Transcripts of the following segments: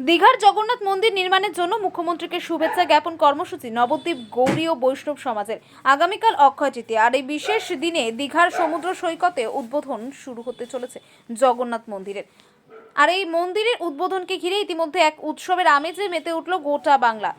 দীঘার জগন্নাথ মন্দির নির্মাণের জন্য মুখ্যমন্ত্রীকে শুভেচ্ছা জ্ঞাপন কর্মসূচি, নবদ্বীপ গৌরী ও বৈষ্ণব সমাজের। আগামীকাল অক্ষয় তৃতীয়া, আর এই বিশেষ দিনে দীঘার সমুদ্র সৈকতে উদ্বোধন শুরু হতে চলেছে জগন্নাথ মন্দিরের। আর এই মন্দিরের উদ্বোধনকে ঘিরে ইতিমধ্যে এক উৎসবের আমেজে মেতে উঠল গোটা বাংলা।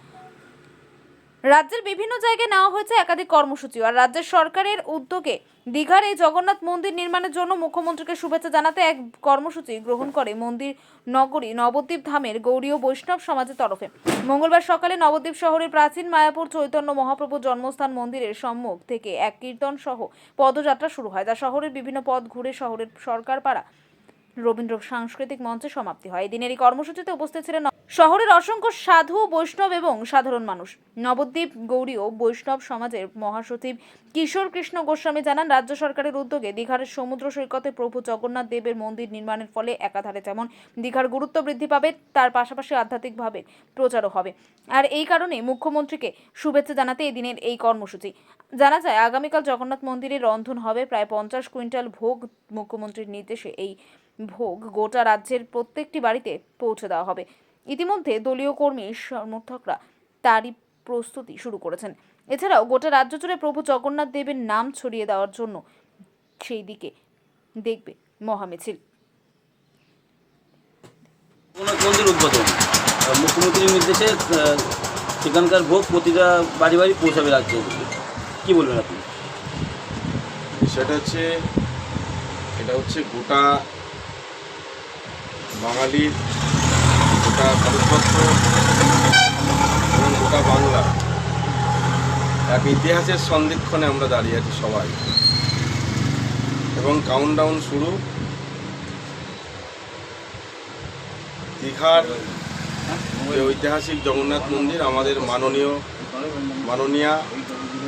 রাজ্যের বিভিন্ন জায়গায় নেওয়া হয়েছে একাধিক কর্মসূচি আর রাজ্যের সরকারের উদ্যোগে দীঘার এই জগন্নাথ মন্দির নির্মাণের জন্য মুখ্যমন্ত্রীকে শুভেচ্ছা জানাতে এক কর্মসূচি গ্রহণ করে মন্দির নগরী নবদ্বীপ ধামের গৌরী ও বৈষ্ণব সমাজের তরফে। মঙ্গলবার সকালে নবদ্বীপ শহরের প্রাচীন মায়াপুর চৈতন্য মহাপ্রভু জন্মস্থান মন্দিরের সম্মুখ থেকে এক কীর্তন সহ পদযাত্রা শুরু হয়, যা শহরের বিভিন্ন পথ ঘুরে শহরের সরকার পাড়া রবীন্দ্র সাংস্কৃতিক মঞ্চে সমাপ্তি হয়। এই দিনের এই কর্মসূচিতে উপস্থিত ছিলেন শহরের অসংখ্য সাধু, বৈষ্ণব এবং সাধারণ মানুষ। নবদ্বীপ গৌরী ও বৈষ্ণব সমাজের মহাসচিব কিশোর কৃষ্ণ গোস্বামী জানান, রাজ্য সরকারের উদ্যোগে দীঘার সমুদ্র সৈকতে প্রভু জগন্নাথ দেবের মন্দির নির্মাণের ফলে একাধারে যেমন দীঘার গুরুত্ব বৃদ্ধি পাবে, তার পাশাপাশি আধ্যাত্মিকভাবে প্রচারও হবে। আর এই কারণে মুখ্যমন্ত্রীকে শুভেচ্ছা জানাতে এই দিনের এই কর্মসূচি। জানা যায়, আগামীকাল জগন্নাথ মন্দিরে রন্ধন হবে প্রায় পঞ্চাশ কুইন্টাল ভোগ। মুখ্যমন্ত্রীর নির্দেশে এই ভোগ গোটা রাজ্যের প্রত্যেকটি বাড়িতে পৌঁছে দেওয়া হবে। ইতিমধ্যে দলীয় কর্মী সমর্থকরা তারই প্রস্তুতি শুরু করেছেন। এছাড়াও গোটা রাজ্য জুড়ে প্রভু জগন্নাথ দেবের নাম ছড়িয়ে দেওয়ার জন্য সেই দিকে দেখবে মহামিছিল। মন্দির উদ্বোধন? মুখ্যমন্ত্রীর নির্দেশে আহ, সেখানকার ভোগ প্রতিটা বাড়ি বাড়ি পৌঁছাবে রাজ্যে। কি বলবেন আপনি? বিষয়টা হচ্ছে এটা হচ্ছে গোটা বাঙালির গোটা ভারতবর্ষ এবং গোটা বাংলা। এক ইতিহাসের সন্ধিক্ষণে আমরা দাঁড়িয়ে আছি সবাই। এবং কাউন্টডাউন শুরু। দীঘার যে ঐতিহাসিক জগন্নাথ মন্দির, আমাদের মাননীয়, মাননীয়া,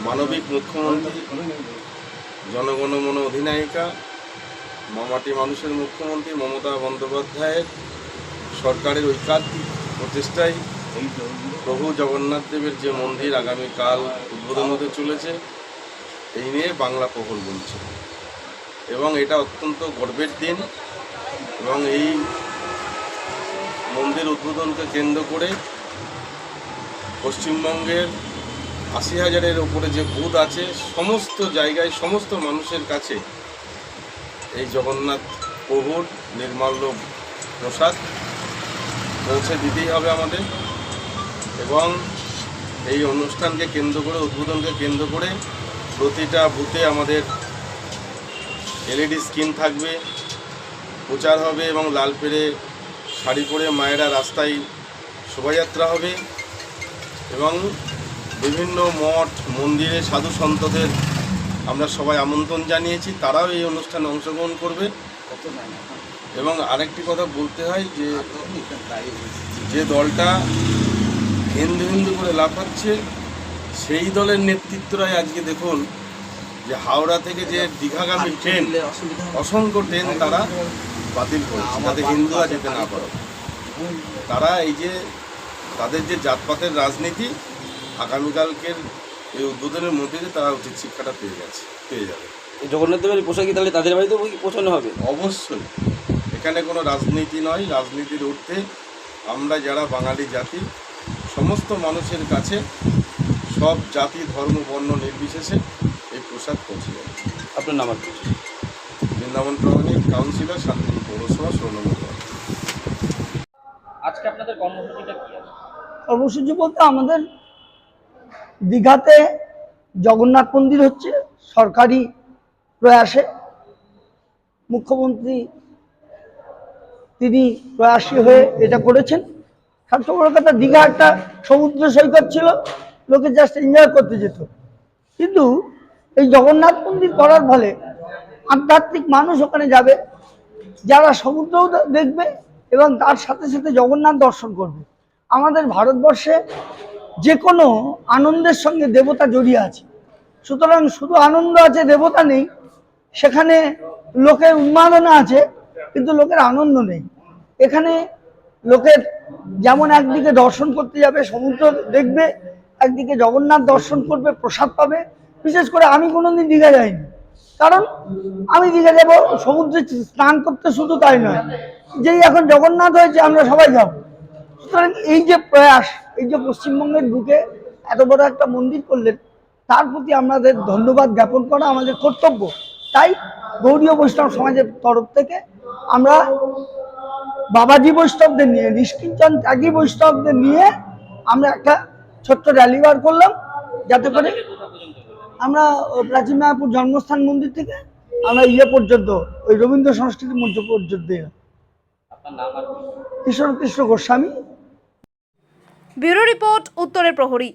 মানবিক মুখ্যমন্ত্রী, জনগণমন অধিনায়িকা, মামাটি মানুষের মুখ্যমন্ত্রী মমতা বন্দ্যোপাধ্যায়ের সরকারের ঐকান্তিক প্রচেষ্টায় প্রভু জগন্নাথ দেবের যে মন্দির আগামীকাল উদ্বোধন হতে চলেছে, এই নিয়ে বাংলা প্রহর বলছে। এবং এটা অত্যন্ত গর্বের দিন এবং এই মন্দির উদ্বোধনকে কেন্দ্র করে পশ্চিমবঙ্গের আশি হাজারের ওপরে যে বুথ আছে, সমস্ত জায়গায় সমস্ত মানুষের কাছে এই জগন্নাথ প্রভুর নির্মাল্য প্রসাদ পৌঁছে দিতেই হবে আমাদের। এবং এই অনুষ্ঠানকে কেন্দ্র করে, উদ্বোধনকে কেন্দ্র করে প্রতিটা বুথে আমাদের এলইডি স্ক্রিন থাকবে, প্রচার হবে এবং লাল পেরে শাড়ি পরে মায়েরা রাস্তায় শোভাযাত্রা হবে এবং বিভিন্ন মঠ, মন্দিরে সাধু সন্তদের আমরা সবাই আমন্ত্রণ জানিয়েছি, তারাও এই অনুষ্ঠানে অংশগ্রহণ করবে। এবং আরেকটি কথা বলতে হয় যে যে দলটা হিন্দু হিন্দু করে লাফাচ্ছে সেই দলের নেতৃত্বরাই আজকে দেখুন যে হাওড়া থেকে যে দীঘাগামী ট্রেন অসংখ্য ট্রেন তারা বাতিল করেছে যাতে হিন্দুরা যেতে না পারে। তারা এই যে তাদের যে জাতপাতের রাজনীতি আগামীকালকের এই উদ্বোধনের মধ্যে দিয়ে তারা উচিত শিক্ষাটা পেয়ে গেছে পেয়ে যাবে। জগন্নাথ দেবের পোশাক তাহলে তাদের বাড়িতেও পৌঁছানো হবে? অবশ্যই। এখানে কোনো রাজনীতি নয় রাজনীতির ঊর্ধ্বে। আমরা যারা বাঙালি জাতি সমস্ত মানুষের কাছে সব জাতি ধর্ম বর্ণ নির্বিশেষে এই প্রসাদ পৌঁছে যাবে। আপনার নাম বৃন্দাবন প্রামাণিক কাউন্সিলর শান্তিপুর পৌরসভা ষোলো আজকে আপনাদের কর্মসূচিটা কি কর্মসূচি বলতে আমাদের দীঘাতে জগন্নাথ মন্দির হচ্ছে সরকারি প্রয়াসে। মুখ্যমন্ত্রী তিনি প্রয়াসী হয়ে এটা করেছেন। সবচেয়ে বড় কথা দীঘা একটা সমুদ্র সৈকত ছিল, লোকে জাস্ট এনজয় করতে যেত। কিন্তু এই জগন্নাথ মন্দির করার ফলে আধ্যাত্মিক মানুষ ওখানে যাবে, যারা সমুদ্রও দেখবে এবং তার সাথে সাথে জগন্নাথ দর্শন করবে। আমাদের ভারতবর্ষে যে কোনো আনন্দের সঙ্গে দেবতা জড়িয়ে আছে। সুতরাং শুধু আনন্দ আছে, দেবতা নেই, সেখানে লোকের উন্মাদনা আছে কিন্তু লোকের আনন্দ নেই। এখানে লোকের যেমন একদিকে দর্শন করতে যাবে, সমুদ্র দেখবে, একদিকে জগন্নাথ দর্শন করবে, প্রসাদ পাবে। বিশেষ করে আমি কোনোদিন দীঘা যাইনি। কারণ আমি দীঘা যাব, সমুদ্রে স্নান করতে শুধু তাই নয়। যেই এখন জগন্নাথ হয়েছে, আমরা সবাই যাব। সুতরাং এই যে প্রয়াস, এই যে পশ্চিমবঙ্গের বুকে এত বড় একটা মন্দির করলেন, তার প্রতি আমাদের ধন্যবাদ জ্ঞাপন করা আমাদের কর্তব্য। তাই গৌরীয় বৈষ্ণব সমাজের তরফ থেকে আমরা বাবাজি বৈষ্ণবদের নিয়ে নিষ্কিঞ্চন ত্যাগী বৈষ্ণবদের নিয়ে আমরা একটা ছোট্ট র্যালি বার করলাম যাতে করে আমরা প্রাচীন মায়াপুর জন্মস্থান মন্দির থেকে আমরা ইয়ে পর্যন্ত ওই রবীন্দ্র সংস্কৃতি মঞ্চ পর্যন্ত এলাম। কিশোর কৃষ্ণ গোস্বামী। ব্যুরো রিপোর্ট উত্তরের প্রহরী।